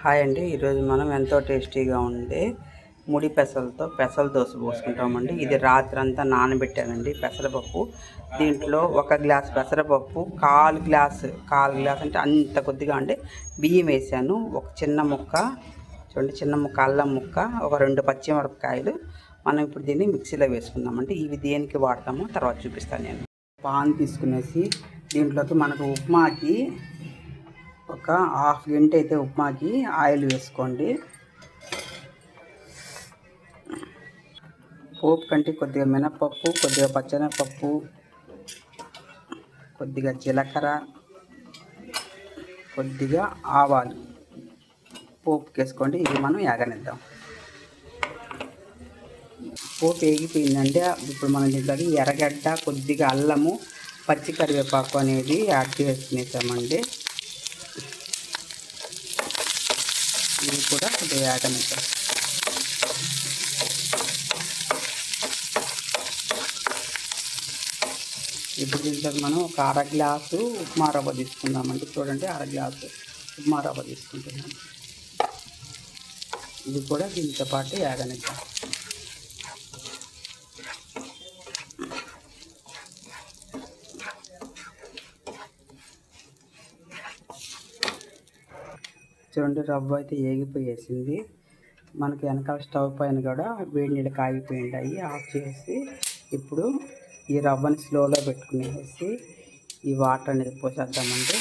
Hi అండి. ఈరోజు మనం ఎంతో టేస్టీగా ఉండే ముడి పెసలతో పెసల దోశ పోసుకుంటామండి. ఇది రాత్రి అంతా నానబెట్టానండి పెసరపప్పు. దీంట్లో ఒక గ్లాస్ పెసరపప్పు కాలు గ్లాస్ కాలు గ్లాస్ అంటే అంత కొద్దిగా అండి బియ్యం వేసాను. ఒక చిన్న ముక్క చూడండి చిన్న ముక్క అల్లం ముక్క ఒక రెండు పచ్చిమిరపకాయలు. మనం ఇప్పుడు దీన్ని మిక్సీలో వేసుకుందామండి. ఇవి దేనికి వాడతామో తర్వాత చూపిస్తాను నేను. పాన్ తీసుకునేసి దీంట్లోకి మనకు ఉప్మాకి ఒక హాఫ్ గంట అయితే ఉప్మాకి ఆయిల్ వేసుకోండి. పోపు కంటే కొద్దిగా మినపప్పు కొద్దిగా పచ్చెనపప్పు కొద్దిగా జీలకర్ర కొద్దిగా ఆవాలు. పోపు వేసుకోండి ఇది మనం యాగనిద్దాం. పోపు వేగిపోయిందంటే ఇప్పుడు మనం దీంట్లోకి ఎర్రగడ్డ కొద్దిగా అల్లము పచ్చి కరివేపాకు అనేది యాడ్ చేసుకునేసామండి ఇది కూడా కొద్దిగా యాగనిద్దాం ఇప్పుడు దీంట్లోకి మనం ఒక అర గ్లాసు ఉప్మా రవ్వ తీసుకుందామండి. చూడండి అర గ్లాసు ఉప్మా రవ్వ తీసుకుంటున్నాం ఇది కూడా దీంతో పాటు యాగనిద్దాం చూడండి రవ్వ అయితే ఏగిపోయేసింది. మనకి వెనకాల స్టవ్ పైన కూడా వేడి నీళ్ళు కాగిపోయింటాయి ఆఫ్ చేసి ఇప్పుడు ఈ రవ్వని స్లోలో పెట్టుకునేసి ఈ వాటర్ అనేది పోసేద్దామండి.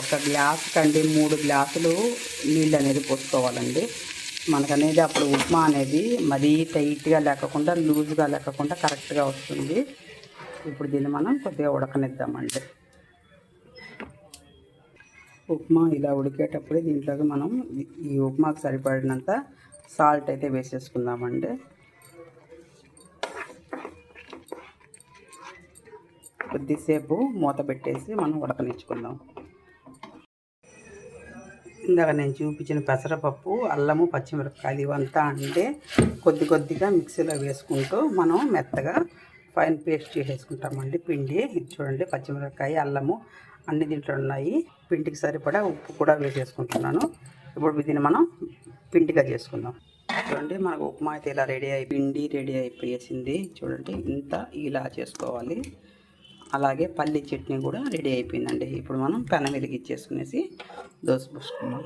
ఒక గ్లాస్ కంటే మూడు గ్లాసులు నీళ్ళు అనేది పోసుకోవాలండి. మనకనేది అప్పుడు ఉప్మా అనేది మరీ టైట్గా లేకుండా లూజ్గా లేకుండా కరెక్ట్గా వస్తుంది. ఇప్పుడు దీన్ని మనం కొద్దిగా ఉడకనిద్దామండి. ఉప్మా ఇలా ఉడికేటప్పుడే దీంట్లోకి మనం ఈ ఉప్మాకు సరిపడినంత సాల్ట్ అయితే వేసేసుకుందామండి. కొద్దిసేపు మూత పెట్టేసి మనం ఉడకనిచ్చుకుందాం. ఇందాక నేను చూపించిన పెసరపప్పు అల్లము పచ్చిమిరపకాయలు ఇవంతా అంటే కొద్ది కొద్దిగా మిక్సీలో వేసుకుంటూ మనం మెత్తగా ఫైన్ పేస్ట్ చేసేసుకుంటామండి. పిండి ఇది చూడండి పచ్చిమిరపకాయ అల్లము అన్ని దీంట్లో ఉన్నాయి. పిండికి సరిపడా ఉప్పు కూడా వేసేసుకుంటున్నాను ఇప్పుడు దీన్ని మనం పిండిగా చేసుకుందాం. చూడండి మనకు ఉప్మా అయితే ఇలా రెడీ అయి పిండి రెడీ అయిపోయేసింది. చూడండి ఇంత ఇలా చేసుకోవాలి. అలాగే పల్లి చట్నీ కూడా రెడీ అయిపోయిందండి. ఇప్పుడు మనం పెన వెలిగిచ్చేసుకునేసి దోశ పోసుకుందాం.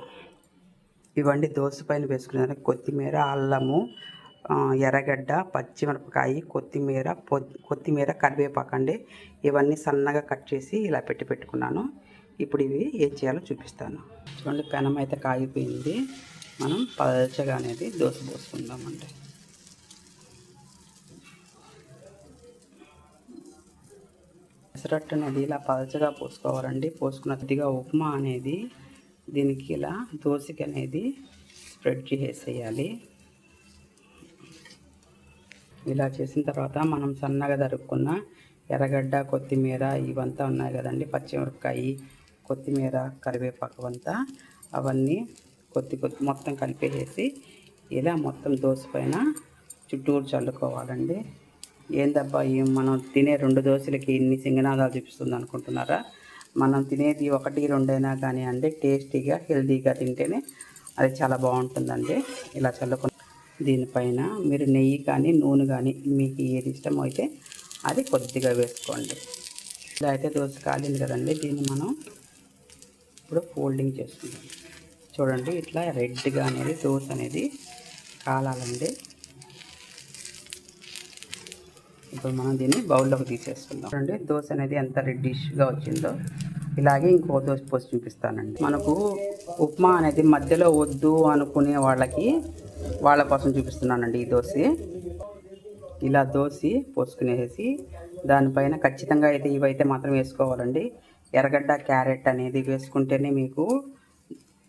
ఇవ్వండి దోశ పైన వేసుకునే కొత్తిమీర అల్లము ఎర్రగడ్డ పచ్చిమిరపకాయ కొత్తిమీర కొత్తిమీర కరివేపాకు అండి. ఇవన్నీ సన్నగా కట్ చేసి ఇలా పెట్టి పెట్టుకున్నాను. ఇప్పుడు ఇవి ఏం చేయాలో చూపిస్తాను. చూడండి పెనం అయితే కాగిపోయింది. మనం పలచగా అనేది దోశ పోసుకుందామండి. పెసరట్టు అనేది ఇలా పలచగా పోసుకోవాలండి. పోసుకున్నదిగా ఉప్మా అనేది దీనికి ఇలా దోశకి అనేది స్ప్రెడ్ చేసేయాలి. ఇలా చేసిన తర్వాత మనం సన్నగా దరుక్కున్న ఎర్రగడ్డ కొత్తిమీర ఇవంతా ఉన్నాయి కదండి. పచ్చిమిరపకాయ కొత్తిమీర కరివేపాకు అంతా అవన్నీ కొద్ది కొద్ది మొత్తం కలిపేసేసి ఇలా మొత్తం దోశ పైన చుట్టూరు చల్లుకోవాలండి. ఏందబ్బా మనం తినే రెండు దోశలకి ఇన్ని సింగనాదాలు చూపిస్తుంది అనుకుంటున్నారా? మనం తినేది ఒకటి రెండైనా కానీ అండి టేస్టీగా హెల్తీగా తింటేనే అది చాలా బాగుంటుందండి. ఇలా చల్లుకు దీనిపైన మీరు నెయ్యి కానీ నూనె కానీ మీకు ఏది ఇష్టం అయితే అది కొద్దిగా వేసుకోండి. ఇలా అయితే దోశ కాలింది కదండి దీన్ని మనం ఇప్పుడు ఫోల్డింగ్ చేసుకుందాం. చూడండి ఇట్లా రెడ్గా అనేది దోశ అనేది కాలాలండి. ఇప్పుడు మనం దీన్ని బౌల్లోకి తీసేసుకుందాం. చూడండి దోశ అనేది ఎంత రెడ్డిష్గా వచ్చిందో. ఇలాగే ఇంకో దోశ పోసి చూపిస్తానండి. మనకు ఉప్మా అనేది మధ్యలో వద్దు అనుకునే వాళ్ళకి వాళ్ళ కోసం చూపిస్తున్నానండి ఈ దోశ. ఇలా దోశ పోసుకునేసి దానిపైన ఖచ్చితంగా అయితే ఇవైతే మాత్రం వేసుకోవాలండి. ఎర్రగడ్డ క్యారెట్ అనేది వేసుకుంటేనే మీకు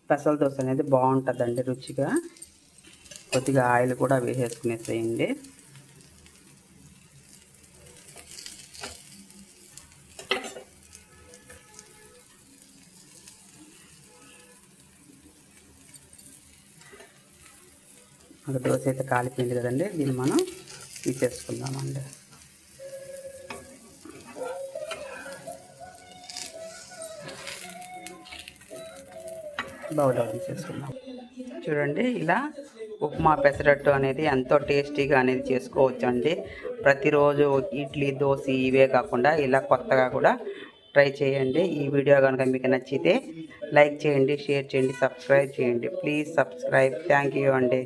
పెసల దోశ అనేది బాగుంటుందండి రుచిగా. కొద్దిగా ఆయిల్ కూడా వేసేసుకునేసేయండి. ఒక దోశ అయితే కాలిపోయింది కదండి దీన్ని మనం తీసేసుకుందామండి. బౌల్లో తీసేసుకుందాం చూడండి ఇలా ఉప్మా పెసరట్టు అనేది ఎంతో టేస్టీగా అనేది చేసుకోవచ్చు అండి ప్రతిరోజు ఇడ్లీ దోశ ఇవే కాకుండా ఇలా కొత్తగా కూడా ట్రై చేయండి. ఈ వీడియో కనుక మీకు నచ్చితే లైక్ చేయండి షేర్ చేయండి సబ్స్క్రైబ్ చేయండి. Please subscribe. థ్యాంక్ యూ అండి.